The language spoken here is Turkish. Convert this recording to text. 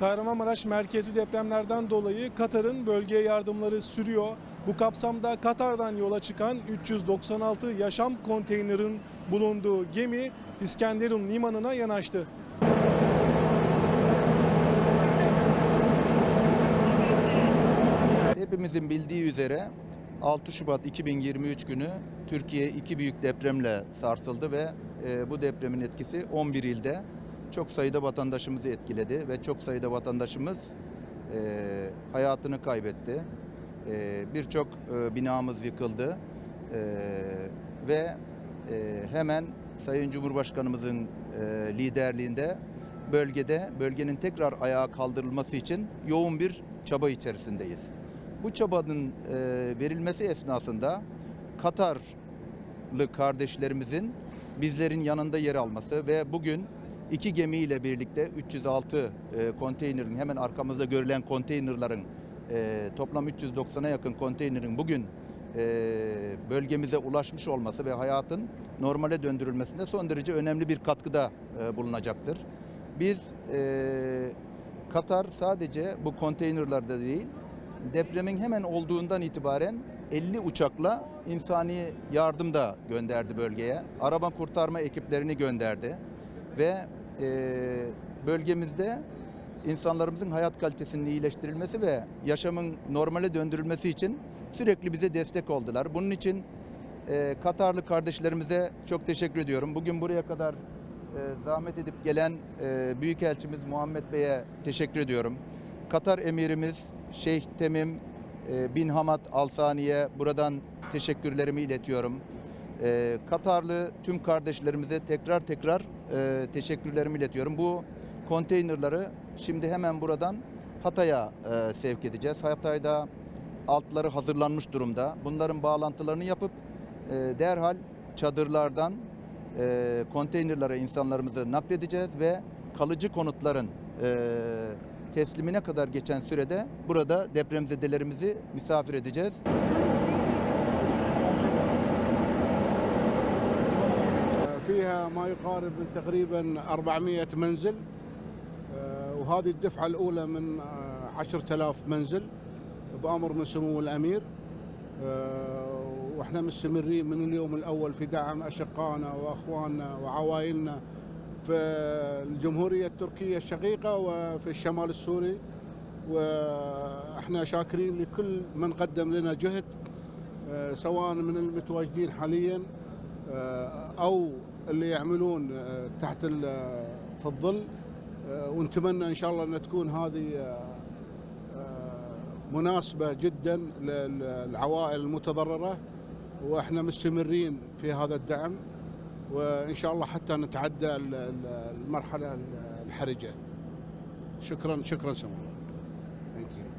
Kahramanmaraş merkezi depremlerden dolayı Katar'ın bölgeye yardımları sürüyor. Bu kapsamda Katar'dan yola çıkan 396 yaşam konteynerin bulunduğu gemi İskenderun limanına yanaştı. Hepimizin bildiği üzere 6 Şubat 2023 günü Türkiye iki büyük depremle sarsıldı ve e, bu depremin etkisi 11 ilde çok sayıda vatandaşımızı etkiledi ve çok sayıda vatandaşımız e, hayatını kaybetti. E, Birçok e, binamız yıkıldı E, ve e, hemen Sayın Cumhurbaşkanımızın e, liderliğinde bölgede bölgenin tekrar ayağa kaldırılması için yoğun bir çaba içerisindeyiz. Bu çabanın e, verilmesi esnasında Katarlı kardeşlerimizin bizlerin yanında yer alması ve bugün iki gemiyle birlikte 306 e, konteynerin hemen arkamızda görülen konteynerların e, toplam 390'a yakın konteynerin bugün e, bölgemize ulaşmış olması ve hayatın normale döndürülmesinde son derece önemli bir katkıda e, bulunacaktır. Biz e, Katar sadece bu konteynerlarda değil, depremin hemen olduğundan itibaren 50 uçakla insani yardım da gönderdi bölgeye. Araba kurtarma ekiplerini gönderdi ve bölgemizde insanlarımızın hayat kalitesinin iyileştirilmesi ve yaşamın normale döndürülmesi için sürekli bize destek oldular. Bunun için e, Katarlı kardeşlerimize çok teşekkür ediyorum. Bugün buraya kadar e, zahmet edip gelen e, Büyükelçimiz Muhammed Bey'e teşekkür ediyorum. Katar emirimiz Şeyh Temim e, bin Hamad Alsani'ye buradan teşekkürlerimi iletiyorum. E, Katarlı tüm kardeşlerimize tekrar tekrar e, teşekkürlerimi iletiyorum. Bu konteynerları şimdi hemen buradan Hatay'a e, sevk edeceğiz. Hatay'da altları hazırlanmış durumda. Bunların bağlantılarını yapıp e, derhal çadırlardan e, konteynerlara insanlarımızı nakledeceğiz ve kalıcı konutların e, teslimine kadar geçen sürede burada depremzedelerimizi misafir edeceğiz. ما يقارب من تقريبا 400 منزل آه، وهذه الدفعة الأولى من آه، 10000 منزل بأمر من سمو الأمير. آه، وإحنا مستمرين من اليوم الأول في دعم أشقائنا وأخواننا وعوائلنا في الجمهورية التركية الشقيقة وفي الشمال السوري. وإحنا شاكرين لكل من قدم لنا جهد آه، سواء من المتواجدين حاليا آه، أو اللي يعملون آه، تحت ال- في الظل آه، ونتمنى إن شاء الله إن تكون هذه آه، آه، مناسبة جدا للعوائل المتضررة وإحنا مستمرين في هذا الدعم وإن شاء الله حتى نتعدى ال- ال- المرحلة الحرجة شكرا شكرا سمو Thank you.